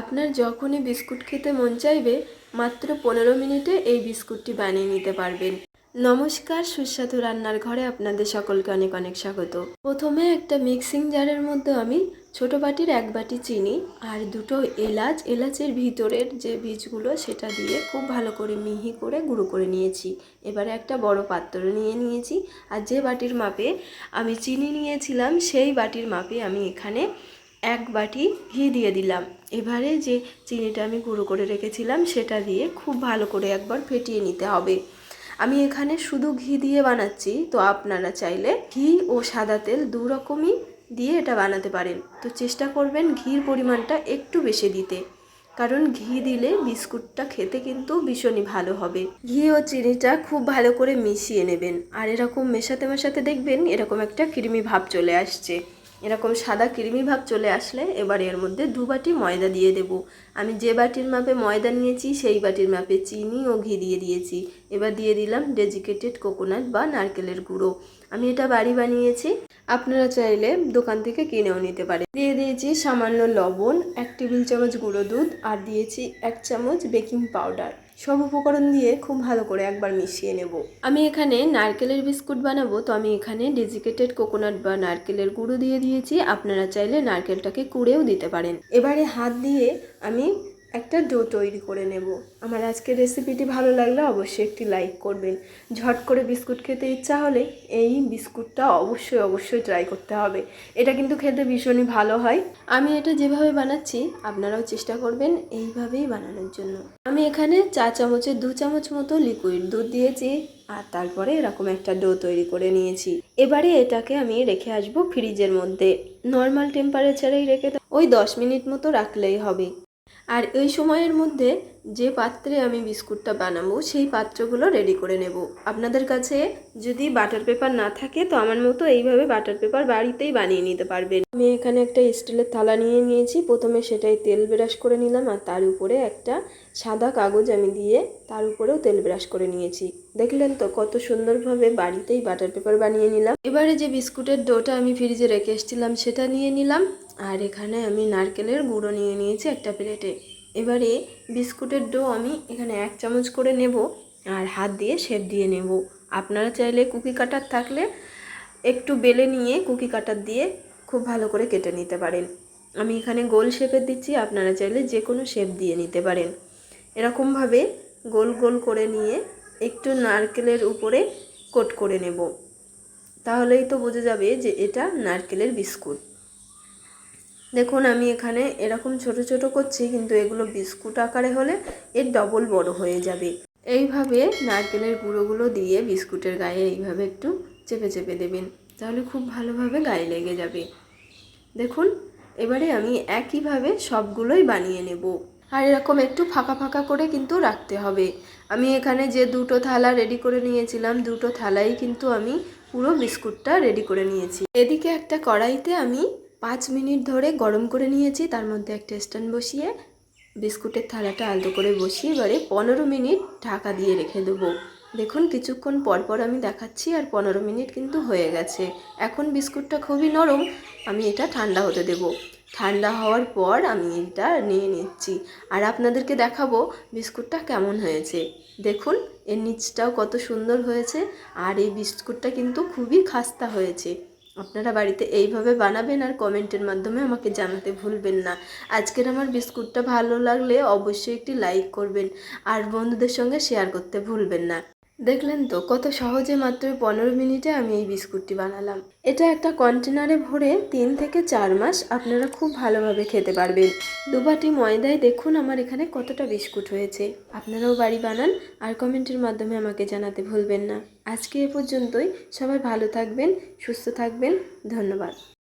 আপনার যখনই বিস্কুট খেতে মন চাইবে, মাত্র পনেরো মিনিটে এই বিস্কুটটি বানিয়ে নিতে পারবেন। নমস্কার, সুস্বাদু রান্নার ঘরে আপনাদের সকলকে অনেক অনেক স্বাগত। প্রথমে একটা মিক্সিং জারের মধ্যে আমি ছোট বাটির এক বাটি চিনি আর দুটো এলাচ। এলাচের ভিতরের যে বীজগুলো, সেটা দিয়ে খুব ভালো করে মিহি করে গুঁড়ো করে নিয়েছি। এবারে একটা বড় পাত্র নিয়ে নিয়েছি আর যে বাটির মাপে আমি চিনি নিয়েছিলাম, সেই বাটির মাপে আমি এখানে এক বাটি ঘি দিয়ে দিলাম। এবারে যে চিনিটা আমি গুঁড়ো করে রেখেছিলাম, সেটা দিয়ে খুব ভালো করে একবার ফেটিয়ে নিতে হবে। আমি এখানে শুধু ঘি দিয়ে বানাচ্ছি, তো আপনারা চাইলে ঘি ও সাদা তেল দু রকমই দিয়ে এটা বানাতে পারেন। তো চেষ্টা করবেন ঘির পরিমাণটা একটু বেশি দিতে। কারণ ঘি দিলে বিস্কুটটা খেতে কিন্তু ভীষণই ভালো হবে। ঘি ও চিনিটা খুব ভালো করে মিশিয়ে নেবেন। আর এরকম মেশাতে মেশাতে দেখবেন এরকম একটা কৃমি ভাব চলে আসছে। এরকম সাদা কৃমি ভাব চলে আসলে এবার এর মধ্যে দু বাটি ময়দা দিয়ে দেব। আমি যে বাটির মাপে ময়দা নিয়েছি, সেই বাটির মাপে চিনি ও ঘি দিয়ে দিয়েছি। এবার দিয়ে দিলাম ডেজিকেটেড কোকোনাট বা নারকেলের গুঁড়ো। আমি এটা বাড়ি বানিয়েছি, আপনারা চাইলে দোকান থেকে কিনেও নিতে পারে দিয়ে দিয়েছি সামান্য লবণ, এক টেবিল চামচ গুঁড়ো দুধ আর দিয়েছি এক চামচ বেকিং পাউডার। সব উপকরণ দিয়ে খুব ভালো করে একবার মিশিয়ে নেব। আমি এখানে নারকেলের বিস্কুট বানাবো তো আমি এখানে ডেজিকেটেড কোকোনাট বা নারকেলের গুঁড়ো দিয়ে দিয়েছি। আপনারা চাইলে নারকেলটাকে কুড়েও দিতে পারেন। এবারে হাত দিয়ে আমি একটা ডো তৈরি করে নেব। আমার আজকের রেসিপিটি ভালো লাগলে অবশ্যই একটি লাইক করবেন। ঝট করে বিস্কুট খেতে ইচ্ছা হলে এই বিস্কুটটা অবশ্যই অবশ্যই ট্রাই করতে হবে। এটা কিন্তু খেতে ভীষণই ভালো হয়। আমি এটা যেভাবে বানাচ্ছি, আপনারাও চেষ্টা করবেন এইভাবেই বানানোর জন্য। আমি এখানে চা চামচের দু চামচ মতো লিকুইড দুধ দিয়েছি আর তারপরে এরকম একটা ডো তৈরি করে নিয়েছি। এবারে এটাকে আমি রেখে আসব ফ্রিজের মধ্যে। নর্মাল টেম্পারেচারেই রেখে ওই দশ মিনিট মতো রাখলেই হবে। আর এই সময়ের মধ্যে যে পাত্রে আমি বিস্কুটটা বানাবো, সেই পাত্রগুলো রেডি করে নেব। আপনাদের কাছে যদি বাটার পেপার না থাকে, তো আমার মতো এইভাবে বাটার পেপার বাড়িতেই বানিয়ে নিতে পারবেন। আমি এখানে একটা স্টিলের থালা নিয়ে নিয়েছি। প্রথমে সেটাই তেল ব্রাশ করে নিলাম আর তার উপরে একটা সাদা কাগজ আমি দিয়ে তার উপরেও তেল ব্রাশ করে নিয়েছি। দেখলেন তো, কত সুন্দরভাবে বাড়িতেই বাটার পেপার বানিয়ে নিলাম। এবারে যে বিস্কুটের ডোটা আমি ফ্রিজে রেখে এসেছিলাম, সেটা নিয়ে নিলাম। আর এখানে আমি নারকেলের গুঁড়ো নিয়ে নিয়েছি একটা প্লেটে। এবারে বিস্কুটের ডো আমি এখানে এক চামচ করে নেব আর হাত দিয়ে শেপ দিয়ে নেব। আপনারা চাইলে কুকি কাটার থাকলে একটু বেলে নিয়ে কুকি কাটার দিয়ে খুব ভালো করে কেটে নিতে পারেন। আমি এখানে গোল শেপের দিচ্ছি, আপনারা চাইলে যে কোনো শেপ দিয়ে নিতে পারেন। এরকমভাবে গোল গোল করে নিয়ে একটু নারকেলের উপরে কোট করে নেব। তাহলেই তো বোঝা যাবে যে এটা নারকেলের বিস্কুট। দেখুন, আমি এখানে এরকম ছোট ছোট করছি, কিন্তু এগুলো বিস্কুট আকারে হলে এর ডবল বড় হয়ে যাবে। এইভাবে নারকেলের গুঁড়োগুলো দিয়ে বিস্কুটের গায়ে এইভাবে একটু চেপে চেপে দেবেন, তাহলে খুব ভালোভাবে গায়ে লেগে যাবে। দেখুন, এবারে আমি একইভাবে সবগুলোই বানিয়ে নেব। আর এরকম একটু ফাঁকা ফাঁকা করে কিন্তু রাখতে হবে। আমি এখানে যে দুটো থালা রেডি করে নিয়েছিলাম, দুটো থালাই কিন্তু আমি পুরো বিস্কুটটা রেডি করে নিয়েছি। এদিকে একটা কড়াইতে আমি পাঁচ মিনিট ধরে গরম করে নিয়েছি, তার মধ্যে একটা স্ট্যান্ড বসিয়ে বিস্কুটের থালাটা আলতো করে বসিয়ে এবারে পনেরো মিনিট ঢাকা দিয়ে রেখে দেবো। দেখুন, কিছুক্ষণ পর পর আমি দেখাচ্ছি আর পনেরো মিনিট কিন্তু হয়ে গেছে। এখন বিস্কুটটা খুবই নরম, আমি এটা ঠান্ডা হতে দেব। ঠান্ডা হওয়ার পর আমি এটা নিয়ে নিচ্ছি। আর আপনাদেরকে দেখাবো বিস্কুটটা কেমন হয়েছে। দেখুন, এর নিচটাও কত সুন্দর হয়েছে আর এই বিস্কুটটা কিন্তু খুবই খাস্তা হয়েছে। আপনারা বাড়িতে এইভাবে বানাবেন আর কমেন্টের মাধ্যমে আমাকে জানাতে ভুলবেন না। আজকের আমার বিস্কুটটা ভালো লাগলে অবশ্যই একটি লাইক করবেন। আর বন্ধুদের সঙ্গে শেয়ার করতে ভুলবেন না। দেখলেন তো, কত সহজে মাত্র পনেরো মিনিটে আমি এই বিস্কুটটি বানালাম। এটা একটা কন্টেনারে ভরে তিন থেকে চার মাস আপনারা খুব ভালোভাবে খেতে পারবেন। দুবাটি ময়দায় দেখুন আমার এখানে কতটা বিস্কুট হয়েছে। আপনারাও বাড়ি বানান আর কমেন্টের মাধ্যমে আমাকে জানাতে ভুলবেন না। আজকে এ পর্যন্তই। সবাই ভালো থাকবেন, সুস্থ থাকবেন। ধন্যবাদ।